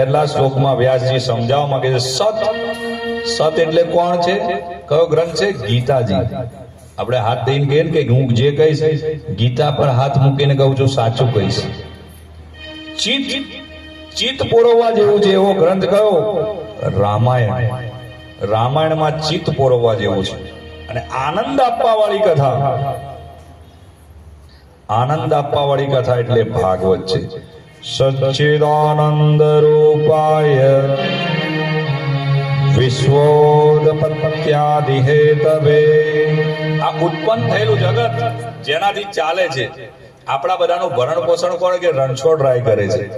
પહેલા શ્લોકમાં વ્યાસજી સમજાવવા માંગે છે, સત. સત એટલે કોણ છે? કયો ગ્રંથ છે? ગીતાજી. આપણે હાથ દઈને કહીએ ને કે હું જે કહીશ, ગીતા પર હાથ મૂકીને કહું છું, સાચું કહીશ. ચિત ચિત્ત પોરવવા જેવું છે, એવો ગ્રંથ કયો? રામાયણ. રામાયણમાં ચિત્ત પોરવવા જેવું છે. અને આનંદ આપવા વાળી કથા. આનંદ આપવા વાળી કથા એટલે ભાગવત છે. સચ્ચિદાનંદ રૂપાય વિશ્વોદપત્યાદિ હેતવે આ ઉત્પન્ન થયેલું જગત જેનાથી ચાલે છે. આપણા બધાનું ભરણ પોષણ કોણ કે રણછોડ રાય કરે છે?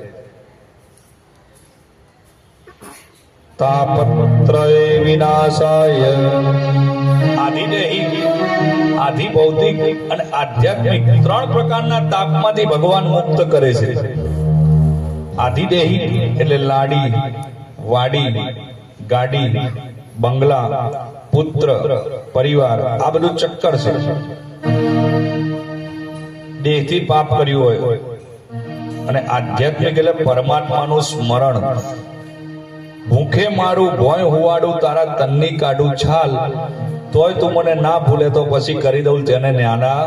તાપત્રય વિનાશાય। આધિદેહી આધિ ભૌતિક અને આધ્યાત્મિક ત્રણ પ્રકારના તાપમાંથી ભગવાન મુક્ત કરે છે. આધિદેહી એટલે લાડી, વાડી, ગાડી, બંગલા, પુત્ર, પરિવાર, આ બધું ચક્કર છે. દેહથી પાપ કર્યું હોય. અને આધ્યાત્મિક એટલે પરમાત્માનું સ્મરણ. ભૂખે મારું ભોય હુવાડું, તારા તન્ની કાઢું છાલ. તોય તું મને ના ભૂલે તો પછી કરી દઉં તેને ન્યાના.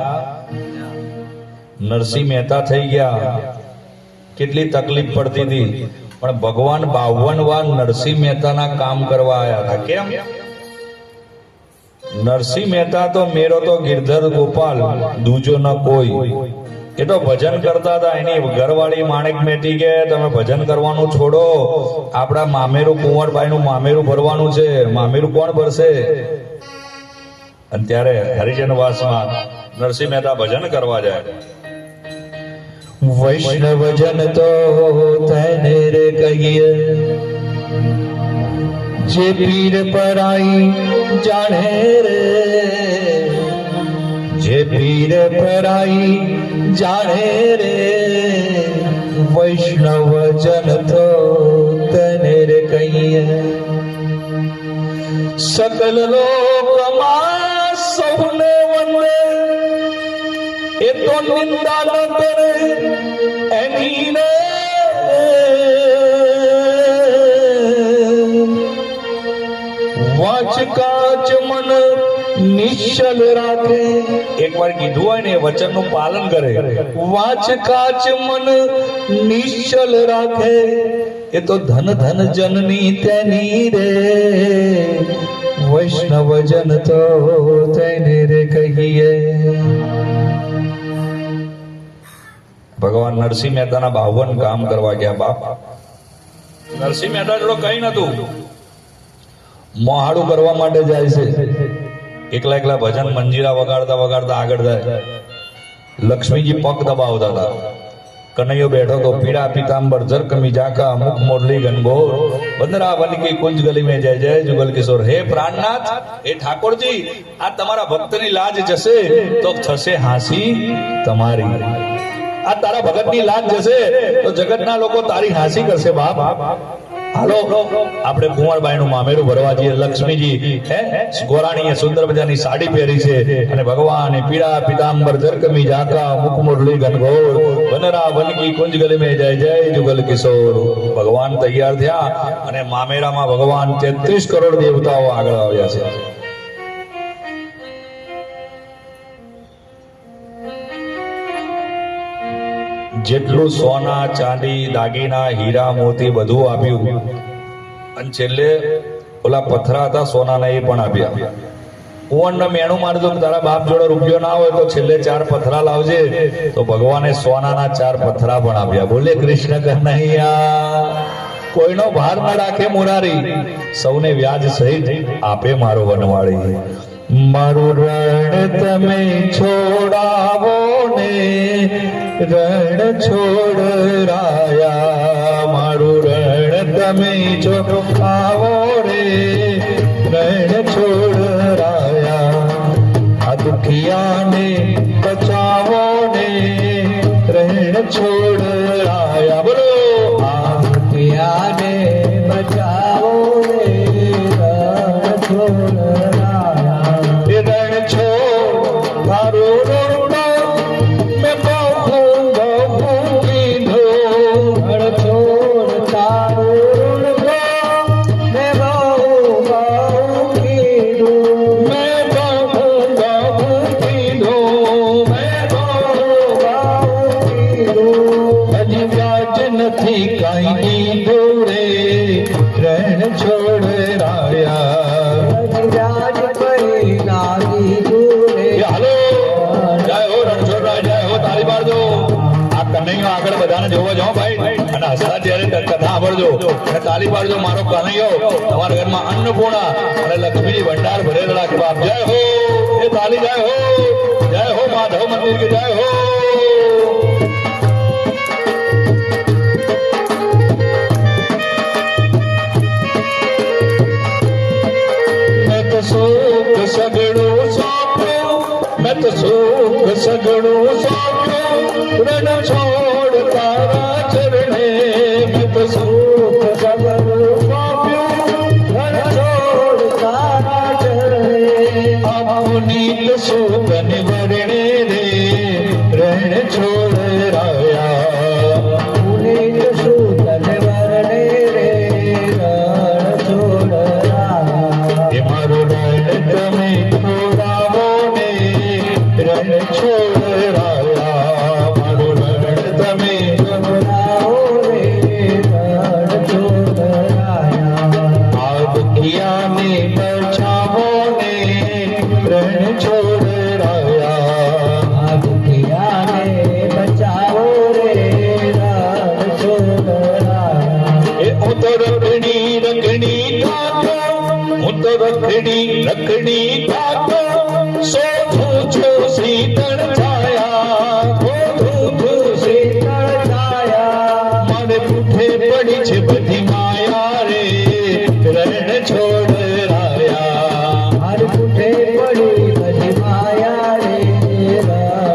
નરસિંહ મહેતા થઈ ગયા. કેટલી તકલીફ પડતી હતી. પણ ભગવાન બાવન વાર નરસિંહ મહેતાના કામ કરવા આવ્યા હતા. કેમ? નરસિંહ મહેતા તો મેરો તો ગિરધર ગોપાલ, દૂજો ન કોઈ. એ તો ભજન કરતા હતા. એની ઘરવાળી માણેક મેટી કે, તમે ભજન કરવાનું છોડો. આપણા મામેરું કુંવરભાઈ નું મામેરું ભરવાનું છે. મામેરું કોણ ભરશે? અને ત્યારે હરિજન વાસમાં નરસિંહ મહેતા ભજન કરવા જાય. વૈષ્ણવજન તો તેને રે કહીએ જે પીર પરાઈ જાણે રે જે પીર પરાઈ જાણે રે વૈષ્ણવજન તો તેને રે કહીએ સકલ લોકમાં સૌને વંદે એ તો નિંદા ન કરે એની વાચ કાચ મન નિશ્ચલ રાખે એકવાર કીધું હોય ને વચનનું પાલન કરે. વાચ કાચ મન નિશ્ચલ રાખે, એ તો ધન ધન જનની તેની રે. વૈષ્ણવ જન તો તેને રે કહીએ. ભગવાન નરસિંહ મહેતાના બાવન કામ કરવા ગયા બાપ. નરસિંહ મહેતા જોડે કઈ નતું મોહાડું કરવા માટે જાય છે. એકલા એકલા ભજન મંજીરા વગાડતા વગાડતા આગળ જાય. લક્ષ્મીજી પગ દબાવતા હતા. કનૈયો બેઠો તો પીડા પીતાંબર જરકમી જાકા મુખ મોરલી ગનગોર બંદરા વનકી કુંજ ગલી મેં જય જય જુગલ કિશોર. હે પ્રાણનાથ, હે ઠાકોરજી, આ તમારા ભક્તની લાજ જશે તો થશે હાસી તમારી. આ તારા ભગતની લાજ જશે તો જગતના લોકો તારી હાસી કરશે, બાપ. હાલો, આપણે કુંવરબાઈ નું મામેરું ભરવા જઈએ. લક્ષ્મીજી ગોરાણીએ સુંદર મજાની સાડી પહેરી છે અને ભગવાન પીળા પિતાંબર, જરકમી ઝાંકા મુખ મુરલી, ઘનઘોર, વનરા વનકી કુંજ ગલી મેં જય જય, જુગલ કિશોર. ભગવાન તૈયાર થયા અને મામેરામાં ભગવાન તેત્રીસ કરોડ દેવતાઓ આગળ આવ્યા છે. જેટલું સોના, ચાંદી, દાગીના, હીરા, મોતી બધું આપ્યું. અને છેલ્લે ઓલા પથરા હતા, સોનાના એ પણ આપ્યા. કુંવરને મેણું મારજો દો તારા બાપ જોડે રૂપિયો ના હોય તો છેલ્લે ચાર પથરા લાવજે. તો ભગવાને સોનાના ચાર પથરા પણ આપ્યા. બોલે કૃષ્ણ કનૈયા, કોઈનો ભાર ના રાખે મુરારી. સૌને વ્યાજ સહિત આપે મારો વનવાળી. મારું રણ તમે છોડાવો ને રણ છોડ રાયા, મારું રણ તમે છોડાવો રે. રણ છોડ રાયા, આ દુખિયાને બચાવો ને. રણ છોડ રાયા, બોલો. આ દુખિયાને બચાવો રે રણ છોડ રાયા. રણ છોડ મારો સાંભળજો અને તાળી પાડજો મારો કનૈયો તમારા ઘરમાં અન્નપૂર્ણા અને લક્ષ્મીજી ભંડાર ભરેલ રાખ બાપ જય હો. એ તાળી જય હો. જય હો માધવ મંદિર કે જય હો. સગડું સોંપ્યું. મેં તો સુખ સગડું સોંપ્યું. રણ છોડ રખડી રખડી ખાતો સો પૂછો સીતળ છાયા